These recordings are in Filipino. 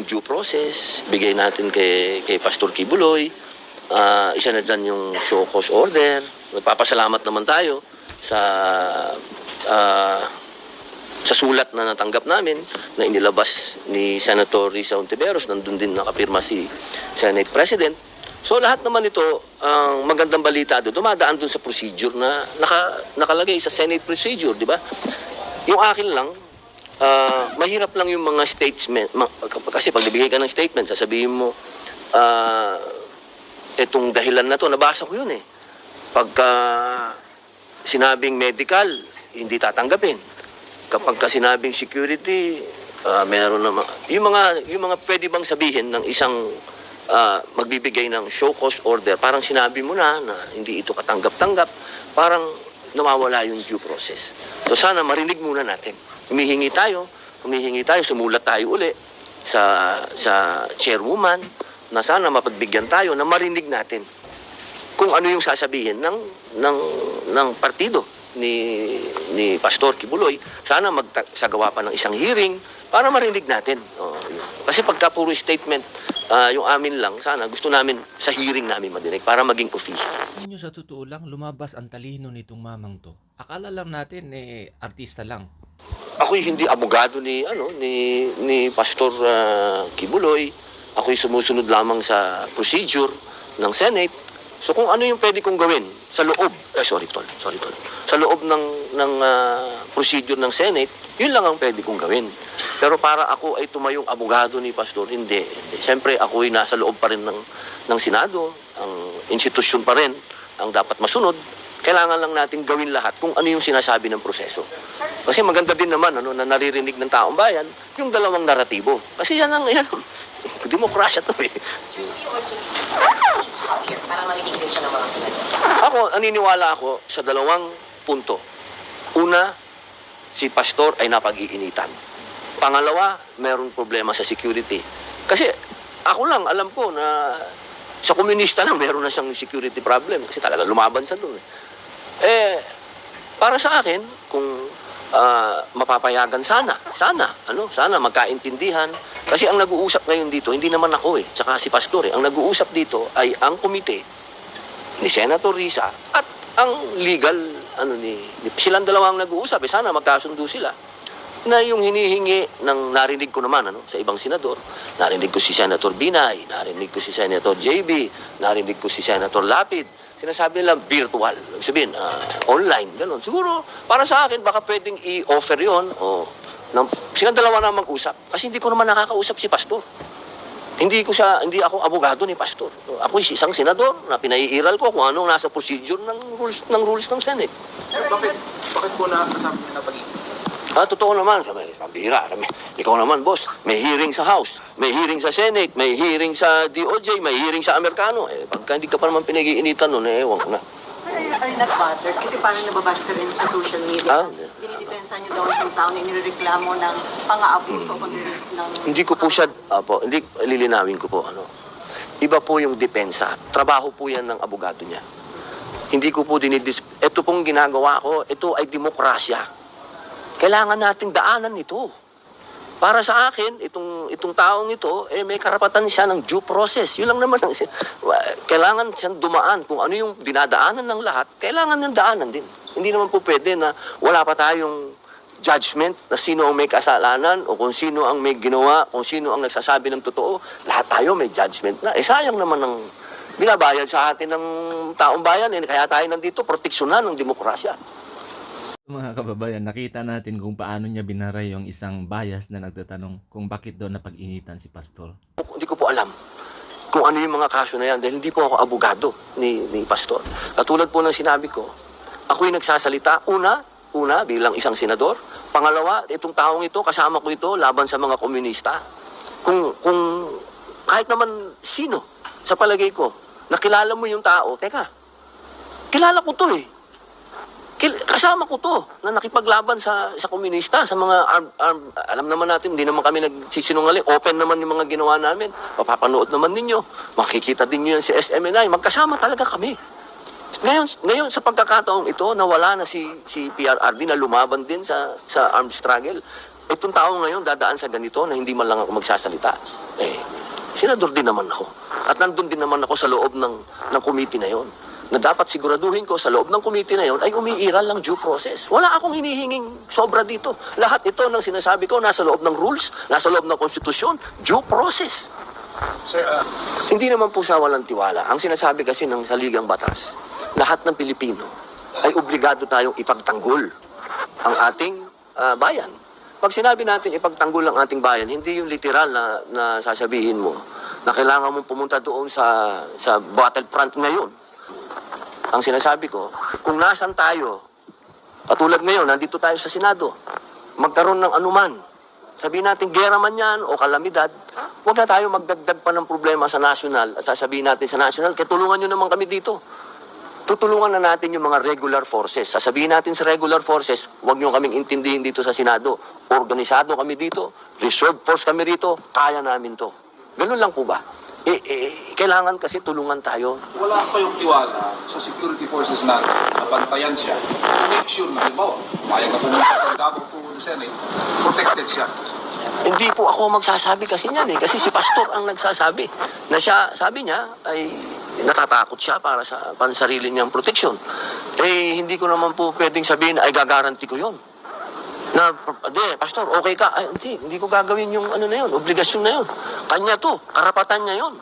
yung due process, bigay natin kay, kay Pastor Kibuloy. Ah, isa na dyan yung show cause order. Nagpapasalamat naman tayo sa ah, sa sulat na natanggap namin na inilabas ni Senator Risa Ontiveros, nandun din nakapirma si Senate President. So lahat naman ito, ang magandang balita doon, dumadaan doon sa procedure na naka, nakalagay sa Senate procedure, di ba? Yung akin lang, ah, mahirap lang yung mga statement. kasi pag nabigay ka ng statement, sasabihin mo, ah, itong dahilan na to, nabasa ko yun eh. Pagka sinabing medical, hindi tatanggapin. Kapag ka sinabing security, ah, meron naman, yung mga, yung mga pwede bang sabihin ng isang ah, magbibigay ng show cause order, parang sinabi mo na na hindi ito katanggap-tanggap, parang nawawala yung due process. So sana marinig muna natin. Humihingi tayo, humihingi tayo, sumulat tayo uli sa sa chairwoman na sana mapagbigyan tayo na marinig natin kung ano yung sasabihin ng ng ng partido ni ni Pastor Kibuloy. Sana magsagawa pa ng isang hearing para marinig natin. Oh, yun. Kasi pagka puro statement ah, yung amin lang, sana gusto namin sa hearing namin madinig para maging official. Ninyo sa totoo lang, lumabas ang talino nitong mamang to. Akala lang natin eh, artista lang. Ako'y hindi abogado ni ano ni ni Pastor ah, Kibuloy. Ako'y sumusunod lamang sa procedure ng Senate. So kung ano yung pwede kong gawin sa loob, eh sorry tol, sorry tol. Sa loob ng ng ah, procedure ng Senate, yun lang ang pwede kong gawin. Pero para ako ay tumayong abogado ni Pastor, hindi. hindi. Siyempre ako'y nasa loob pa rin ng ng Senado, ang institusyon pa rin ang dapat masunod. Kailangan lang natin gawin lahat kung ano yung sinasabi ng proseso. Kasi maganda din naman ano, na naririnig ng taong bayan yung dalawang naratibo. Kasi yan ang, yan demokrasya to eh. Sir, so you also para marinig din siya ng mga senador. Ako, naniniwala ako sa dalawang punto. Una, si pastor ay napag-iinitan. Pangalawa, meron problema sa security. Kasi ako lang, alam ko na sa komunista lang meron na siyang security problem kasi talaga lumaban sa doon. Eh, para sa akin, kung ah, mapapayagan sana, sana, ano, sana magkaintindihan. Kasi ang nag-uusap ngayon dito, hindi naman ako eh, tsaka si Pastor eh. Ang nag-uusap dito ay ang komite ni Senator Risa at ang legal ano ni, ni silang dalawang nag-uusap eh sana magkasundo sila na yung hinihingi ng narinig ko naman ano sa ibang senador narinig ko si Senator Binay narinig ko si Senator JB narinig ko si Senator Lapid sinasabi nila virtual. Sabihin ah, online ganun. Siguro para sa akin baka pwedeng i-offer yon o ng, silang dalawa na mag-usap kasi hindi ko naman nakakausap si pastor. Hindi ko siya, hindi ako abogado ni pastor. Ako isang senador na pinaiiral ko kung anong nasa procedure ng rules ng rules ng Senate. Sir, bakit, bakit po na kasama na pag Ah, totoo naman, sabi, pambira, ikaw naman, boss, may hearing sa House, may hearing sa Senate, may hearing sa DOJ, may hearing sa Amerikano. Eh, pagka hindi ka pa naman pinag-iinitan nun, eh, ewan ko na. Sir, are, not bothered? Kasi parang nababash ka rin sa social media. Ah, Dinidepensa niyo daw isang tao na inireklamo ng pang-aabuso kundi ng... Hindi ko po siya, apo, hindi, lilinawin ko po, ano. Iba po yung depensa. Trabaho po yan ng abogado niya. Hindi ko po dinidis... Ito pong ginagawa ko, ito ay demokrasya. Kailangan nating daanan ito. Para sa akin, itong itong taong ito, eh, may karapatan siya ng due process. Yun lang naman ang kailangan siyang dumaan kung ano yung dinadaanan ng lahat, kailangan ng daanan din. Hindi naman po pwede na wala pa tayong judgment na sino ang may kasalanan o kung sino ang may ginawa, kung sino ang nagsasabi ng totoo. Lahat tayo may judgment na. Eh sayang naman ng binabayad sa atin ng taong bayan. Eh, kaya tayo nandito, proteksyonan ng demokrasya. Mga kababayan, nakita natin kung paano niya binaray yung isang bias na nagtatanong kung bakit daw napag-initan si Pastor. Hindi ko po alam kung ano yung mga kaso na yan dahil hindi po ako abogado ni, ni Pastor. Katulad po ng sinabi ko, ako'y nagsasalita, una, una bilang isang senador, pangalawa, itong taong ito, kasama ko ito laban sa mga komunista. Kung, kung kahit naman sino, sa palagay ko, nakilala mo yung tao, teka, kilala ko to eh. Kasama ko to na nakipaglaban sa sa komunista sa mga arm- arm- alam naman natin hindi naman kami nagsisinungaling. Open naman yung mga ginawa namin. Mapapanood naman ninyo. Makikita din niyo yan si SMNI magkasama talaga kami. Ngayon ngayon sa pagkakataong ito nawala na si si PRRD na lumaban din sa sa armed struggle. Itong tao ngayon dadaan sa ganito na hindi man lang ako magsasalita. Eh, senador din naman ako. At nandun din naman ako sa loob ng, ng committee na yon na dapat siguraduhin ko sa loob ng committee na yon ay umiiral lang due process. Wala akong hinihinging sobra dito. Lahat ito ng sinasabi ko nasa loob ng rules, nasa loob ng konstitusyon, due process. Sir, ah, Hindi naman po sa walang tiwala. Ang sinasabi kasi ng saligang batas, lahat ng Pilipino ay obligado tayong ipagtanggol ang ating ah, bayan. Pag sinabi natin ipagtanggol ang ating bayan, hindi yung literal na, na sasabihin mo na kailangan mong pumunta doon sa, sa battlefront ngayon. Ang sinasabi ko, kung nasan tayo, katulad ngayon, nandito tayo sa Senado, magkaroon ng anuman, sabihin natin gera man yan o kalamidad, huwag na tayo magdagdag pa ng problema sa national at sasabihin natin sa national, kaya tulungan nyo naman kami dito. Tutulungan na natin yung mga regular forces. Sasabihin natin sa regular forces, huwag nyo kaming intindihin dito sa Senado. Organisado kami dito, reserve force kami rito, kaya namin to. Ganun lang po ba? Eh, eh, kailangan kasi tulungan tayo. wala kayong tiwala sa security forces natin na bantayan siya. Make sure na, halimbawa, mayag na pumunta sa Davao to the Senate, protected siya. Hindi po ako magsasabi kasi niyan eh. Kasi si pastor ang nagsasabi na siya, sabi niya, ay natatakot siya para sa pansarili niyang proteksyon. Eh, hindi ko naman po pwedeng sabihin ay gagaranti ko yon. Na, hindi, pastor, okay ka. Ay, hindi, hindi ko gagawin yung ano na yun, obligasyon na yun. Kanya to, karapatan niya yon.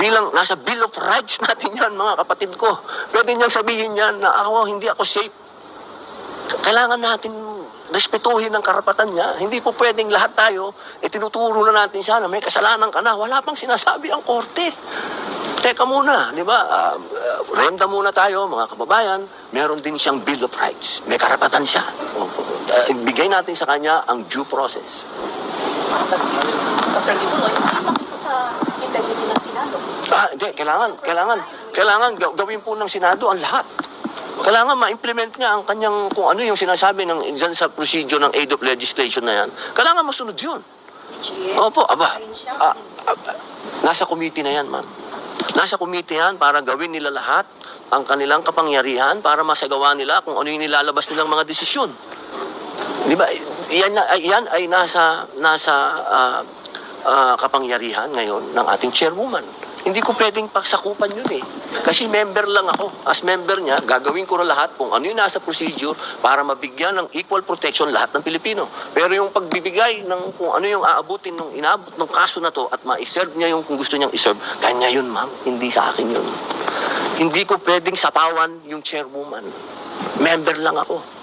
Bilang, nasa Bill of Rights natin yan, mga kapatid ko. Pwede niyang sabihin yan na ako, hindi ako safe kailangan natin respetuhin ang karapatan niya. Hindi po pwedeng lahat tayo, eh, tinuturo na natin siya na may kasalanan ka na. Wala pang sinasabi ang korte. Teka muna, di ba? Ah, renda muna tayo, mga kababayan. Meron din siyang Bill of Rights. May karapatan siya. Ah, Ibigay natin sa kanya ang due process. Pastor Kibuloy, sa integrity ng Senado. Ah, hindi, kailangan, kailangan, kailangan gaw- gawin po ng Senado ang lahat. Kailangan ma-implement niya ang kanyang, kung ano yung sinasabi ng, dyan sa procedure ng aid of legislation na yan. Kailangan masunod yun. Opo, aba. ah, ah, nasa committee na yan, ma'am. Nasa committee yan para gawin nila lahat ang kanilang kapangyarihan para masagawa nila kung ano yung nilalabas nilang mga desisyon. Di ba? Yan, yan ay nasa, nasa ah, ah, kapangyarihan ngayon ng ating chairwoman. Hindi ko pwedeng pagsakupan yun eh. Kasi member lang ako. As member niya, gagawin ko na lahat kung ano yung nasa procedure para mabigyan ng equal protection lahat ng Pilipino. Pero yung pagbibigay ng kung ano yung aabutin ng inaabot ng kaso na to at ma-serve niya yung kung gusto niyang iserve, kanya yun ma'am, hindi sa akin yun. Hindi ko pwedeng sapawan yung chairwoman. Member lang ako.